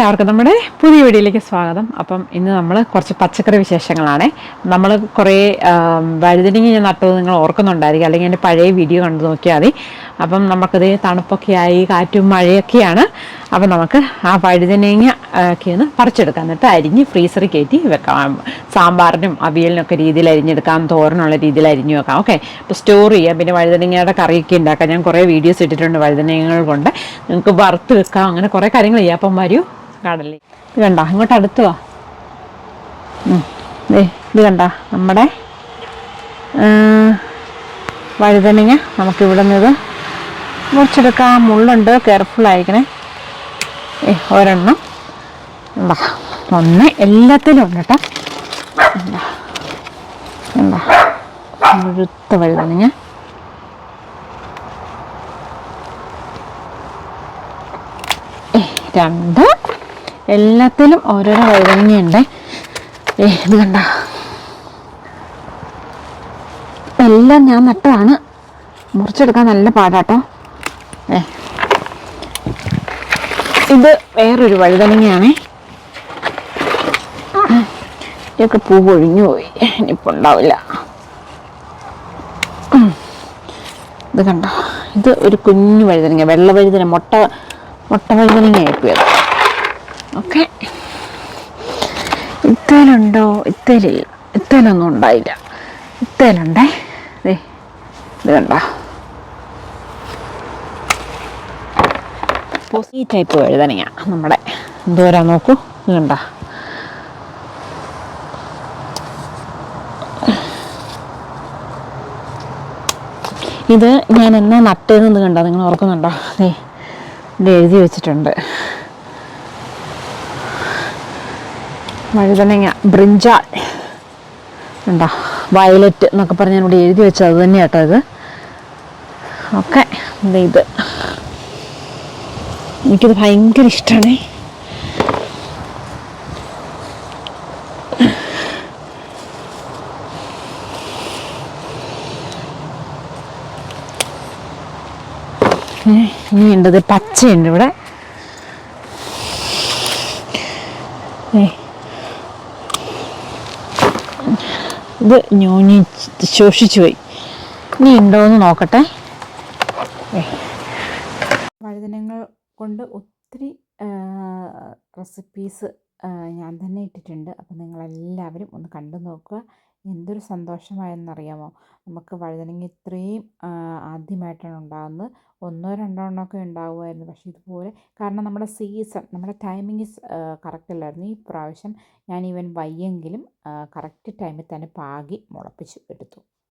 എല്ലാവർക്കും നമ്മുടെ പുതിയ വീഡിയോയിലേക്ക് സ്വാഗതം. അപ്പം ഇന്ന് നമ്മൾ കുറച്ച് പച്ചക്കറി വിശേഷങ്ങളാണ്. നമ്മൾ കുറേ വഴുതനങ്ങ ഞാൻ നട്ടത് നിങ്ങൾ ഓർക്കുന്നുണ്ടായിരിക്കും. അല്ലെങ്കിൽ എന്റെ പഴയ വീഡിയോ കണ്ടു നോക്കിയാൽ മതി. അപ്പം നമുക്കത് തണുപ്പൊക്കെ ആയി കാറ്റും മഴയൊക്കെയാണ്. അപ്പം നമുക്ക് ആ വഴുതനങ്ങ ഒക്കെ ഒന്ന് പറിച്ചെടുക്കാം. എന്നിട്ട് അരിഞ്ഞ് ഫ്രീസറിൽ കയറ്റി വെക്കാം. സാമ്പാറിനും അവിയലിനൊക്കെ രീതിയിൽ അരിഞ്ഞെടുക്കാം. തോരനുള്ള രീതിയിൽ അരിഞ്ഞു വെക്കാം. ഓക്കെ? അപ്പോൾ സ്റ്റോർ ചെയ്യാം. പിന്നെ വഴുതനങ്ങയുടെ കറിയൊക്കെ ഉണ്ടാക്കാം. ഞാൻ കുറേ വീഡിയോസ് ഇട്ടിട്ടുണ്ട് വഴുതനങ്ങൾ കൊണ്ട്. നിങ്ങൾക്ക് വറുത്ത് വെക്കാം. അങ്ങനെ കുറേ കാര്യങ്ങൾ ചെയ്യാം. അപ്പം വരൂ. കടലിൽ ഇത് കണ്ട ഇങ്ങോട്ട് അടുത്ത് വാ. ഇത് കണ്ട നമ്മുടെ വഴുതനങ്ങ നമുക്കിവിടെ നിന്ന് മുറിച്ചെടുക്കാം. മുള്ളുണ്ട് കെയർഫുൾ ആയിരിക്കണേ. ഏ ഒരെണ്ണം. എന്താ ഒന്ന് എല്ലാത്തിലും ഉണ്ട് കേട്ടോ. മുഴുത്ത വഴുതനങ്ങ. രണ്ട്. എല്ലാത്തിലും ഓരോരോ വഴുതനങ്ങയുണ്ട് ഏ ഇത് കണ്ട. എല്ലാം ഞാൻ നട്ടതാണ്. മുറിച്ചെടുക്കാൻ നല്ല പാടാട്ടോ. ഏ. ഇത് വേറൊരു വഴുതനങ്ങയാണേ. ഇതൊക്കെ പൂ ഒഴിഞ്ഞു പോയി. ഇനിയിപ്പോൾ ഉണ്ടാവില്ല. ഇത് കണ്ടോ? ഇത് ഒരു കുഞ്ഞു വഴുതനങ്ങ വെള്ള വഴുതന മുട്ട മുട്ട വഴുതനങ്ങ ആയിപ്പോയത് ഓക്കെ. ഇത്തേലുണ്ടോ? ഇത്തേലില്ല ഇത്തേലൊന്നും ഉണ്ടായില്ല. ഇത്തേലുണ്ടേ. ദേ ഇത് കണ്ടോ. ഈ ടൈപ്പ് വഴുതനങ്ങ നമ്മുടെ എന്തോരാ നോക്കൂ. ഇത് കണ്ട. ഇത് ഞാൻ എന്നാ നട്ടേന്ന് കണ്ടോ? നിങ്ങൾ ഓർക്കുന്നുണ്ടോ? ദേ ഇത് എഴുതി വെച്ചിട്ടുണ്ട്. വഴുതനങ്ങ ബ്രിഞ്ചാൾ ഉണ്ടോ വയലറ്റ് എന്നൊക്കെ പറഞ്ഞ് ഞാൻ ഇവിടെ എഴുതി വെച്ചത് അത് തന്നെ കേട്ടോ ഇത്. ഓക്കെ ഇത്. എനിക്കിത് ഭയങ്കര ഇഷ്ടമാണ് ഇനി ഉണ്ടത് പച്ചയുണ്ട് ഇവിടെ. ഏ. ഇത് ഞൂഞ്ഞി ശോഷിച്ചു പോയി ഇനി ഉണ്ടോയെന്ന് നോക്കട്ടെ. ഏ. വഴുതനങ്ങൾ കൊണ്ട് ഒത്തിരി റെസിപ്പീസ് ഞാൻ തന്നെ ഇട്ടിട്ടുണ്ട്. അപ്പോൾ നിങ്ങളെല്ലാവരും ഒന്ന് കണ്ടു നോക്കുക. എന്തൊരു സന്തോഷമായെന്നറിയാമോ? നമുക്ക് വഴുതനങ്ങ ഇത്രയും ആദ്യമായിട്ടാണ് ഉണ്ടാകുന്നത് ഒന്നോ രണ്ടോ എണ്ണമൊക്കെ ഉണ്ടാകുമായിരുന്നു പക്ഷേ ഇതുപോലെ കാരണം നമ്മുടെ സീസൺ നമ്മുടെ ടൈമിങ് കറക്റ്റ് അല്ലായിരുന്നു. ഈ പ്രാവശ്യം ഞാൻ ഈവൻ വയ്യെങ്കിലും കറക്റ്റ് ടൈമിൽ തന്നെ പാകി മുളപ്പിച്ച് എടുത്തു.